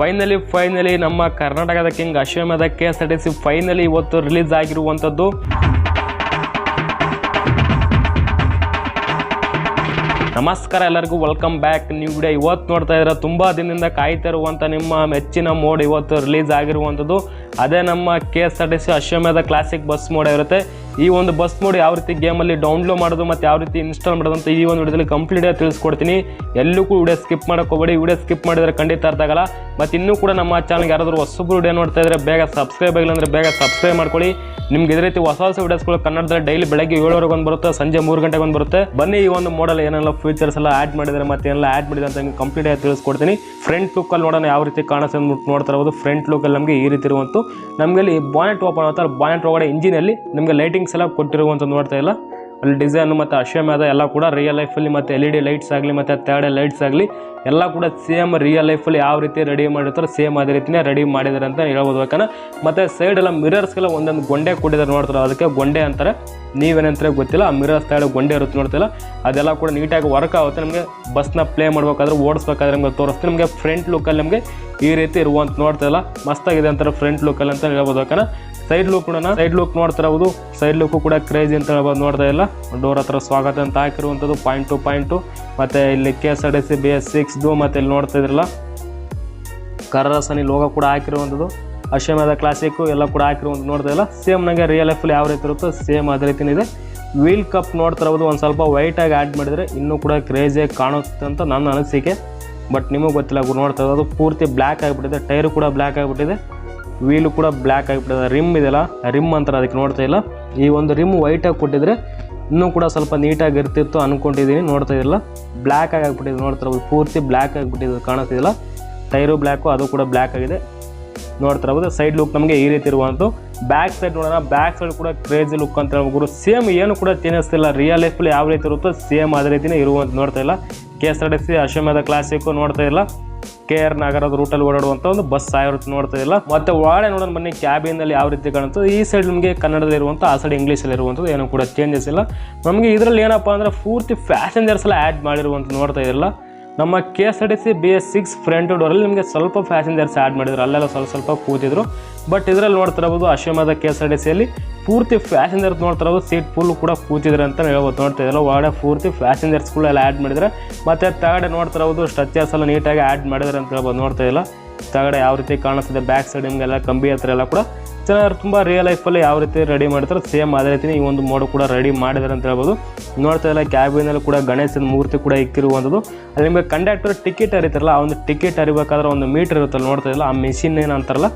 Finally finally ನಮ್ಮ ಕರ್ನಾಟಕದ king Ashwamedha K S R T C finally ಇವತ್ತು release ಆಗಿರುವಂಥದ್ದು. ನಮಸ್ಕಾರ ಎಲ್ಲರಿಗೂ, ವೆಲ್ಕಮ್ ಬ್ಯಾಕ್. ನೀವು ವಿಡಿಯೋ ಇವತ್ತು ನೋಡ್ತಾ ಇದ್ದೀರಾ, ತುಂಬ ದಿನದಿಂದ ಕಾಯ್ತಾ ಇರುವಂಥ ನಿಮ್ಮ ಮೆಚ್ಚಿನ ಮೋಡ್ ಇವತ್ತು ರಿಲೀಸ್ ಆಗಿರುವಂಥದ್ದು. ಅದೇ ನಮ್ಮ K S R T C Ashwamedha classic bus mod ಇರುತ್ತೆ ಈ ಒಂದು ಬಸ್ ಮೋಡ್ ಯಾವ ರೀತಿ ಗೇಮಲ್ಲಿ ಡೌನ್ಲೋಡ್ ಮಾಡೋದು ಮತ್ತು ಯಾವ ರೀತಿ ಇನ್ಸ್ಟಾಲ್ ಮಾಡೋದು ಅಂತ ಈ ಒಂದು ವಿಡಿಯೋದಲ್ಲಿ ಕಂಪ್ಲೀಟಾಗಿ ತಿಳಿಸ್ಕೊಡ್ತೀನಿ. ಎಲ್ಲೂ ಕೂಡ ವಿಡಿಯೋ ಸ್ಕಿಪ್ ಮಾಡೋಕೆ ವಿಡಿಯೋ ಸ್ಕಿಪ್ ಮಾಡಿದರೆ ಖಂಡಿತ ಅರ್ಥ ಆಗಲ್ಲ. ಮತ್ತು ಇನ್ನೂ ಕೂಡ ನಮ್ಮ ಚಾನಲ್ಗೆ ಯಾರಾದರೂ ಹೊಸಬ್ರು ವಿಡಿಯೋ ನೋಡ್ತಾ ಇದ್ದರೆ ಬೇಗ ಸಬ್ಸ್ಕ್ರೈಬ್ ಆಗಿಲ್ಲ ಅಂದರೆ ಬೇಗ ಸಬ್ಸ್ಕ್ರೈಬ್ ಮಾಡ್ಕೊಳ್ಳಿ. ನಿಮ್ಗೆ ಇದೇ ರೀತಿ ಹೊಸ ಹೊಸ ವಿಡಿಯೋಸ್ಗಳು ಕನ್ನಡದಲ್ಲಿ ಡೈಲಿ ಬೆಳಗ್ಗೆ ಏಳುವರೆಗೆ ಒಂದು ಬರುತ್ತೆ, ಸಂಜೆ ಮೂರು ಗಂಟೆಗೆ ಒಂದು ಬರುತ್ತೆ. ಬನ್ನಿ ಈ ಒಂದು ಮೋಡಲ್ ಏನೆಲ್ಲ ಫೀಚರ್ಸ್ ಎಲ್ಲ ಆ್ಯಡ್ ಮಾಡಿದರೆ ಮತ್ತೆ ಏನೆಲ್ಲ ಆ್ಯಡ್ ಮಾಡಿದೆ ಅಂತ ಕಂಪ್ಲೀಟ್ ಆಗಿ ತಿಳಿಸ್ಕೊಡ್ತೀನಿ. ಫ್ರಂಟ್ ಲುಕ್ಕಲ್ಲಿ ನೋಡೋಣ ಯಾವ ರೀತಿ ಕಾಣಿಸ್ತು ನೋಡ್ತಾ ಇರ್ಬೋದು. ಫ್ರಂಟ್ ಲುಕ್ಕಲ್ಲಿ ನಮಗೆ ಈ ರೀತಿ ಇರುವಂಥ ನಮಗೆ ಇಲ್ಲಿ ಬಾನೆಟ್ ಓಪನ್ ಆಗ್ತಾರೆ ಬಾನೆಟ್ ಒಳಗಡೆ ಇಂಜಿನಲ್ಲಿ ನಿಮಗೆ ಲೈಟಿಂಗ್ಸ್ ಎಲ್ಲ ಕೊಟ್ಟಿರುವಂಥ ನೋಡ್ತಾ ಇಲ್ಲ. ಅಲ್ಲಿ ಡಿಸೈನ್ ಮತ್ತು ಅಶ್ವಮೇಧ ಎಲ್ಲ ಕೂಡ ರಿಯಲ್ ಲೈಫಲ್ಲಿ ಮತ್ತು ಎಲ್ ಇ ಡಿ ಲೈಟ್ಸ್ ಆಗಲಿ ಮತ್ತು ತರ್ಡ್ ಲೈಟ್ಸ್ ಆಗಲಿ ಎಲ್ಲ ಕೂಡ ಸೇಮ್ ರಿಯಲ್ ಲೈಫಲ್ಲಿ ಯಾವ ರೀತಿ ರೆಡಿ ಮಾಡಿರ್ತಾರೋ ಸೇಮ್ ಅದೇ ರೀತಿನೇ ರೆಡಿ ಮಾಡಿದ್ದಾರೆ ಅಂತ ಹೇಳ್ಬೋದು. ಯಾಕಂದ್ರೆ ಮತ್ತು ಸೈಡೆಲ್ಲ ಮಿರರ್ಸ್ಗೆಲ್ಲ ಒಂದೊಂದು ಗೊಂಡೆ ಕೊಟ್ಟಿದ್ದಾರೆ ನೋಡ್ತಾರೆ? ಅದಕ್ಕೆ ಗೊಂಡೆ ಅಂತಾರೆ. ನೀವೇನಂತಾರೆ ಗೊತ್ತಿಲ್ಲ. ಆ ಮಿರರ್ಸ್ ಸೈಡ್ ಗೊಂಡೆ ಇರುತ್ತೆ ನೋಡ್ತಿಲ್ಲ ಅದೆಲ್ಲ ಕೂಡ ನೀಟಾಗಿ ವರ್ಕ್ ಆಗುತ್ತೆ. ನಮಗೆ ಬಸ್ನ ಪ್ಲೇ ಮಾಡ್ಬೇಕಾದ್ರೆ, ಓಡಿಸ್ಬೇಕಾದ್ರೆ ನಮಗೆ ತೋರಿಸ್ತೀನಿ ನಮಗೆ ಫ್ರಂಟ್ ಲುಕ್ಕಲ್ಲಿ ನಮಗೆ ಈ ರೀತಿ ಇರುವಂತ ನೋಡ್ತಿಲ್ಲ ಮಸ್ತಾಗಿದೆ ಅಂತಾರೆ ಫ್ರಂಟ್ ಲುಕ್ಕಲ್ಲಿ ಅಂತ ಹೇಳ್ಬೋದು. ಯಾಕಂದ್ರೆ ಸೈಡ್ ಲುಕ್ ನೋಡೋಣ ಸೈಡ್ ಲುಕ್ ನೋಡ್ತಾ ಹೌದು ಸೈಡ್ ಲುಕ್ ಕೂಡ ಕ್ರೇಜಿ ಅಂತ ಹೇಳ್ಬೋದು. ನೋಡ್ತಾ ಇಲ್ಲ. ಡೋರ್ ಹತ್ರ ಸ್ವಾಗತ ಅಂತ ಹಾಕಿರುವಂಥದ್ದು ಪಾಯಿಂಟ್ ಟು ಪಾಯಿಂಟು ಮತ್ತು ಇಲ್ಲಿ K S R T C B S ಸಿಕ್ಸ್ದು ಮತ್ತು ಇಲ್ಲಿ ನೋಡ್ತಾ ಇದ್ರಲ್ಲ? ಕರ್ರಸನಿ ಲೋಗೋ ಕೂಡ ಹಾಕಿರುವಂಥದ್ದು. ಅಶ್ವಮೇಧ ಕ್ಲಾಸಿಕ್ಕು ಎಲ್ಲ ಕೂಡ ಹಾಕಿರುವಂಥ ನೋಡ್ತಾ ಇಲ್ಲ ಸೇಮ್ ನನಗೆ ರಿಯಲ್ ಲೈಫಲ್ಲಿ ಯಾವ ರೀತಿ ಇರುತ್ತೋ ಸೇಮ್ ಅದೇ ರೀತಿನೇ ಇದೆ. ವೀಲ್ ಕಪ್ ನೋಡ್ತಾ ಇರೋದು ಒಂದು ಸ್ವಲ್ಪ ವೈಟಾಗಿ ಆ್ಯಡ್ ಮಾಡಿದರೆ ಇನ್ನೂ ಕೂಡ ಕ್ರೇಜಿಯಾಗಿ ಕಾಣುತ್ತೆ ಅಂತ ನನ್ನ ಅನಿಸಿಕೆ. ಬಟ್ ನಿಮಗೆ ಗೊತ್ತಿಲ್ಲ ನೋಡ್ತಾ ಇರೋದು. ಪೂರ್ತಿ ಬ್ಲ್ಯಾಕ್ ಆಗಿಬಿಟ್ಟಿದೆ ಟೈರು ಕೂಡ ಬ್ಲ್ಯಾಕ್ ಆಗಿಬಿಟ್ಟಿದೆ. ವೀಲು ಕೂಡ ಬ್ಲ್ಯಾಕ್ ಆಗಿಬಿಟ್ಟಿದೆ. ರಿಮ್ ಇದೆಯಲ್ಲ, ರಿಮ್ ಅಂತಾರೆ, ಅದಕ್ಕೆ ನೋಡ್ತಾ ಇಲ್ಲ. ಈ ಒಂದು ರಿಮ್ ವೈಟಾಗಿ ಕೊಟ್ಟಿದ್ರೆ ಇನ್ನೂ ಕೂಡ ಸ್ವಲ್ಪ ನೀಟಾಗಿ ಇರ್ತಿತ್ತು ಅಂದ್ಕೊಂಡಿದ್ದೀನಿ ನೋಡ್ತಾ ಇದ್ದಿಲ್ಲ. ಬ್ಲ್ಯಾಕ್ ಆಗಿ ಆಗ್ಬಿಟ್ಟಿದೆ ನೋಡ್ತಾ ಇರ್ಬೋದು ಪೂರ್ತಿ ಬ್ಲ್ಯಾಕ್ ಆಗಿಬಿಟ್ಟಿದ್ದು ಕಾಣಿಸ್ತಿದ್ದಿಲ್ಲ ಟೈರು ಬ್ಲ್ಯಾಕು ಅದು ಕೂಡ ಬ್ಲ್ಯಾಕ್ ಆಗಿದೆ. ನೋಡ್ತಾ ಇರ್ಬೋದು ಸೈಡ್ ಲುಕ್ ನಮಗೆ ಈ ರೀತಿ ಇರುವಂಥದ್ದು. ಬ್ಯಾಕ್ ಸೈಡ್ ನೋಡೋಣ ಬ್ಯಾಕ್ ಸೈಡ್ ಕೂಡ ಕ್ರೇಜಿ ಲುಕ್ ಅಂತ ಹೇಳ್ಬೋದು. ಸೇಮ್ ಏನು ಕೂಡ ತಿನ್ನಿಸ್ತಿಲ್ಲ ರಿಯಲ್ ಲೈಫಲ್ಲಿ ಯಾವ ರೀತಿ ಇರುತ್ತೋ ಸೇಮ್ ಅದೇ ರೀತಿಯೇ ಇರುವಂತ ನೋಡ್ತಾ ಇಲ್ಲ. K S R T C Ashwamedha classic ನೋಡ್ತಾ ಇಲ್ಲ. ಕೆ ಆರ್ ನಗರದ ರೂಟಲ್ಲಿ ಓಡಾಡುವಂಥ ಒಂದು ಬಸ್ ಆಗಿರುತ್ತೆ ನೋಡ್ತಾ ಇಲ್ಲ ಮತ್ತೆ ಒಳಗಡೆ ನೋಡೋಣ ಬನ್ನಿ ಕ್ಯಾಬಿನಲ್ಲಿ ಯಾವ ರೀತಿ ಕಾಣುತ್ತೆ ಈ ಸೈಡ್ ನಮಗೆ ಕನ್ನಡದಲ್ಲಿ ಇರುವಂಥ ಆ ಸೈಡ್ ಇಂಗ್ಲೀಷಲ್ಲಿ ಇರುವಂಥದ್ದು ಏನೂ ಕೂಡ ಚೇಂಜಸ್ ಇಲ್ಲ. ನಮಗೆ ಇದರಲ್ಲಿ ಏನಪ್ಪ ಅಂದರೆ ಪೂರ್ತಿ ಪ್ಯಾಸೆಂಜರ್ಸ್ ಎಲ್ಲ ಆ್ಯಡ್ ಮಾಡಿರುವಂಥ ನೋಡ್ತಾ ಇರಲ್ಲ ನಮ್ಮ K S R T C B S six front ಡೋರಲ್ಲಿ ನಿಮಗೆ ಸ್ವಲ್ಪ ಪ್ಯಾಸೆಂಜರ್ಸ್ ಆ್ಯಡ್ ಮಾಡಿದ್ರು. ಅಲ್ಲೆಲ್ಲ ಸ್ವಲ್ಪ ಸ್ವಲ್ಪ ಕೂತಿದ್ರು. ಬಟ್ ಇದರಲ್ಲಿ ನೋಡ್ತಿರಬಹುದು Ashwamedha K S R T ಸಿಯಲ್ಲಿ ಪೂರ್ತಿ ಪ್ಯಾಸೆಂಜರ್ಸ್ ನೋಡ್ತಿರಬಹುದು. ಸೀಟ್ ಫುಲ್ ಕೂಡ ಕೂತಿದ್ರೆ ಅಂತ ಹೇಳ್ಬೋದು. ನೋಡ್ತಾ ಇದ್ದಾರೆ ಒಳಗಡೆ ಪೂರ್ತಿ ಪ್ಯಾಸೆಂಜರ್ಸ್ಗಳೆಲ್ಲ ಆ್ಯಡ್ ಮಾಡಿದರೆ. ಮತ್ತು ತಗಡೆ ನೋಡ್ತಿರಬಹುದು ಸ್ಟ್ರಕ್ಚರ್ಸ್ ಎಲ್ಲ ನೀಟಾಗಿ ಆ್ಯಡ್ ಮಾಡಿದ್ರೆ ಅಂತ ಹೇಳ್ಬೋದು. ನೋಡ್ತಾ ಇಲ್ಲ ತಗಡೆ ಯಾವ ರೀತಿ ಕಾಣಿಸ್ತಿದೆ ಬ್ಯಾಕ್ ಸೈಡ್ ನಿಮಗೆಲ್ಲ ಕಂಬಿ ಹತ್ರ ಎಲ್ಲ ಕೂಡ ಚೆನ್ನಾಗಿ ತುಂಬ ರಿಯಲ್ ಲೈಫಲ್ಲಿ ಯಾವ ರೀತಿ ರೆಡಿ ಮಾಡ್ತಾರೋ ಸೇಮ್ ಅದೇ ರೀತಿ ಈ ಒಂದು ಮೋಡ್ ಕೂಡ ರೆಡಿ ಮಾಡಿದ್ದಾರೆ ಅಂತ ಹೇಳ್ಬೋದು. ನೋಡ್ತಾ ಇಲ್ಲ ಕ್ಯಾಬಿನಲ್ಲಿ ಕೂಡ ಗಣೇಶನ ಮೂರ್ತಿ ಕೂಡ ಇಕ್ಕಿರುವಂಥದ್ದು. ಅಲ್ಲಿ ನಿಮಗೆ ಕಂಡಕ್ಟರ್ ಟಿಕೆಟ್ ಅರಿತಾರಲ್ಲ ಆ ಒಂದು ಟಿಕೆಟ್ ಅರಿಬೇಕಾದ್ರೆ ಒಂದು ಮೀಟರ್ ಇರುತ್ತಲ್ಲ ನೋಡ್ತಾ ಇಲ್ಲ ಆ ಮಿಷಿನ್ ಏನಂತಾರಲ್ಲ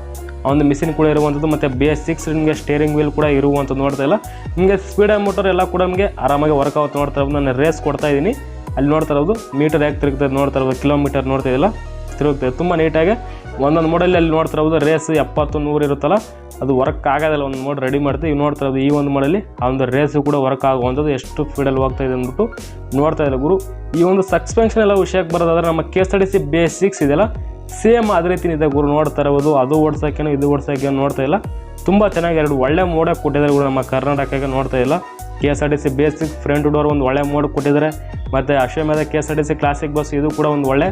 ಆ ಒಂದು ಮಿಷಿನ್ ಕೂಡ ಇರುವಂಥದ್ದು ಮತ್ತು ಬಿ ಎಸ್ ಸಿಕ್ಸ್ ನಿಮಗೆ ಸ್ಟೇರಿಂಗ್ ವೀಲ್ ಕೂಡ ಇರುವಂಥದ್ದು ನೋಡ್ತಾ ಇಲ್ಲ ನಿಮಗೆ ಸ್ಪೀಡ್ ಮೋಟರ್ ಎಲ್ಲ ಕೂಡ ನಮಗೆ ಆರಾಮಾಗಿ ವರ್ಕ್ ಆಗುತ್ತೆ ನೋಡ್ತಾ ಇರೋದು ನಾನು ರೇಸ್ ಕೊಡ್ತಾ ಇದ್ದೀನಿ. ಅಲ್ಲಿ ನೋಡ್ತಾ ಇರೋದು ಮೀಟರ್ ಹೇಗೆ ತಿರುಗ್ತದೆ ನೋಡ್ತಾ ಇರೋದು ಕಿಲೋಮೀಟರ್ ನೋಡ್ತಾ ಇಲ್ಲ ತಿರುಗ್ತದೆ, ತುಂಬ ನೀಟಾಗಿ ಒಂದೊಂದು ಮೋಡಲ್ಲಿ ಅಲ್ಲಿ ನೋಡ್ತಾ ಇರ್ಬೋದು ರೇಸ್ ಎಪ್ಪತ್ತು, ನೂರು ಇರುತ್ತಲ್ಲ? ಅದು ವರ್ಕ್ ಆಗೋದಿಲ್ಲ ಒಂದು ಮೋಡ್ ರೆಡಿ ಮಾಡ್ತೀವಿ. ನೋಡ್ತಾ ಇರೋದು ಈ ಒಂದು ಮೋಡಲ್ಲಿ ಆ ಒಂದು ರೇಸು ಕೂಡ ವರ್ಕ್ ಆಗುವಂಥದ್ದು, ಎಷ್ಟು ಸ್ಪೀಡಲ್ಲಿ ಹೋಗ್ತಾ ಇದೆ ಅಂದ್ಬಿಟ್ಟು ನೋಡ್ತಾ ಇಲ್ಲ ಗುರು. ಈ ಒಂದು ಸಸ್ಪೆನ್ಷನ್ ಎಲ್ಲ ವಿಷಯಕ್ಕೆ ಬರೋದಾದ್ರೆ, ನಮ್ಮ K S R T C basics six ಇದೆಯಲ್ಲ? ಸೇಮ್ ಅದೇ ರೀತಿ ಇದೆ ಗುರು ನೋಡ್ತಾ ಇರೋದು ಅದು ಓಡ್ಸೋಕ್ಕೇನೋ ಇದು ಓಡ್ಸೋಕ್ಕೇನೋ ನೋಡ್ತಾ ಇಲ್ಲ. ತುಂಬ ಚೆನ್ನಾಗಿ ಎರಡು ಒಳ್ಳೆ ಮೋಡ ಕೊಟ್ಟಿದ್ದಾರೆ ಗುರು ನಮ್ಮ ಕರ್ನಾಟಕಕ್ಕೆ ನೋಡ್ತಾ ಇಲ್ಲ. K S R T C basic front door ಒಂದು ಒಳ್ಳೆ ಮೋಡ್ ಕೊಟ್ಟಿದ್ದಾರೆ. ಮತ್ತು Ashwamedha K S R T C classic bus ಇದು ಕೂಡ ಒಂದು ಒಳ್ಳೆ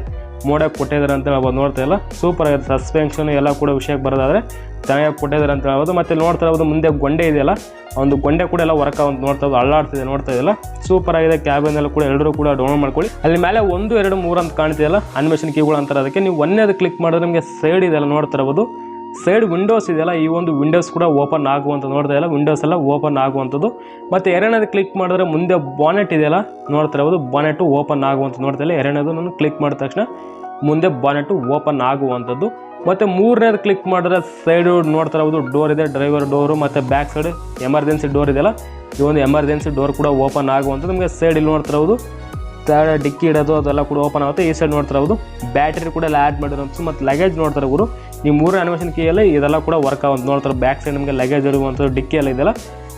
ಮೋಡಕ್ಕೆ ಕೊಟ್ಟಿದ್ದಾರೆ ಅಂತ ಹೇಳ್ಬೋದು. ನೋಡ್ತಾ ಇಲ್ಲ. ಸೂಪರ್ ಆಗಿದೆ. ಸಸ್ಪೆನ್ಷನ್ ಎಲ್ಲ ಕೂಡ ವಿಷಯಕ್ಕೆ ಬರೋದಾದ್ರೆ ಚೆನ್ನಾಗಿ ಕೊಟ್ಟಿದ್ದಾರೆ ಅಂತ ಹೇಳ್ಬೋದು. ಮತ್ತು ನೋಡ್ತಾ ಇರ್ಬೋದು, ಮುಂದೆ ಗೊಂಡೆ ಇದೆಯಲ್ಲ, ಒಂದು ಗೊಂಡೆ ಕೂಡ ಎಲ್ಲ ವರ್ಕ್ ಒಂದು ನೋಡ್ತಾ ಇದ್ದು ಅಳ್ಳಾಡ್ತಿದೆ ನೋಡ್ತಾ ಇದೆಯಲ್ಲ ಸೂಪರ್ ಆಗಿದೆ. ಕ್ಯಾಬಿನ್ ಎಲ್ಲ ಕೂಡ ಎಲ್ಲರೂ ಕೂಡ ಡೌನ್ಲೋಡ್ ಮಾಡ್ಕೊಳ್ಳಿ. ಅಲ್ಲಿ ಮೇಲೆ ಒಂದು, ಎರಡು, ಮೂರು ಅಂತ ಕಾಣ್ತಿದೆಯಲ್ಲ ಅನಿಮೇಷನ್ ಕೀಗಳು ಅಂತಾರೆ. ಅದಕ್ಕೆ ನೀವು ಒಂದೇದು ಕ್ಲಿಕ್ ಮಾಡಿದ್ರೆ ನಿಮಗೆ ಸೈಡ್ ಇದೆಲ್ಲ ನೋಡ್ತಾ ಇರ್ಬೋದು. ಸೈಡ್ ವಿಂಡೋಸ್ ಇದೆಯಲ್ಲ, ಈ ಒಂದು ವಿಂಡೋಸ್ ಕೂಡ ಓಪನ್ ಆಗುವಂಥದ್ದು. ನೋಡ್ತಾ ಇಲ್ಲ ವಿಂಡೋಸ್ ಎಲ್ಲ ಓಪನ್ ಆಗುವಂಥದ್ದು. ಮತ್ತು ಎರಡನೇದು ಕ್ಲಿಕ್ ಮಾಡಿದ್ರೆ ಮುಂದೆ ಬಾನೆಟ್ ಇದೆಯಲ್ಲ, ನೋಡ್ತಾ ಇರ್ಬೋದು ಬಾನೆಟು ಓಪನ್ ಆಗುವಂಥ ನೋಡ್ತಾ ಇಲ್ಲ ಎರಡನೇದು ನಾನು ಕ್ಲಿಕ್ ಮಾಡಿದ ತಕ್ಷಣ ಮುಂದೆ ಬಾನೆಟು ಓಪನ್ ಆಗುವಂಥದ್ದು. ಮತ್ತು ಮೂರನೇದು ಕ್ಲಿಕ್ ಮಾಡಿದ್ರೆ ಸೈಡು ನೋಡ್ತಾ ಇರ್ಬೋದು ಡೋರ್ ಇದೆ ಡ್ರೈವರ್ ಡೋರು ಮತ್ತು ಬ್ಯಾಕ್ ಸೈಡ್ ಎಮರ್ಜೆನ್ಸಿ ಡೋರ್ ಇದೆಯಲ್ಲ, ಈ ಒಂದು ಎಮರ್ಜೆನ್ಸಿ ಡೋರ್ ಕೂಡ ಓಪನ್ ಆಗುವಂಥದ್ದು. ನಿಮಗೆ ಸೈಡ್ ಇಲ್ಲಿ ನೋಡ್ತಾ ಇರ್ಬೋದು, ತಡ, ಡಿಕ್ಕಿ ಇಡೋದು, ಅದೆಲ್ಲ ಕೂಡ ಓಪನ್ ಆಗುತ್ತೆ. ಈ ಸೈಡ್ ನೋಡ್ತಾ ಇರ್ಬೋದು ಬ್ಯಾಟ್ರಿ ಕೂಡ ಎಲ್ಲ ಆ್ಯಡ್ ಮಾಡಿರೋದು ಮತ್ತು ಲಗೇಜ್ ನೋಡ್ತಾರೆ ಗುರು ಈ ಮೂರು ಅನಿಮೇಷನ್ ಕೀಯಲ್ಲಿ ಇದೆಲ್ಲ ಕೂಡ ವರ್ಕ್ ಆಗುತ್ತೆ. ನೋಡ್ತಾರೆ ಬ್ಯಾಕ್ ಸೈಡ್ ನಿಮಗೆ ಲಗೇಜ್ ಇಡುವಂಥದ್ದು ಡಿಕ್ಕಿ ಎಲ್ಲ ಇದೆಲ್ಲ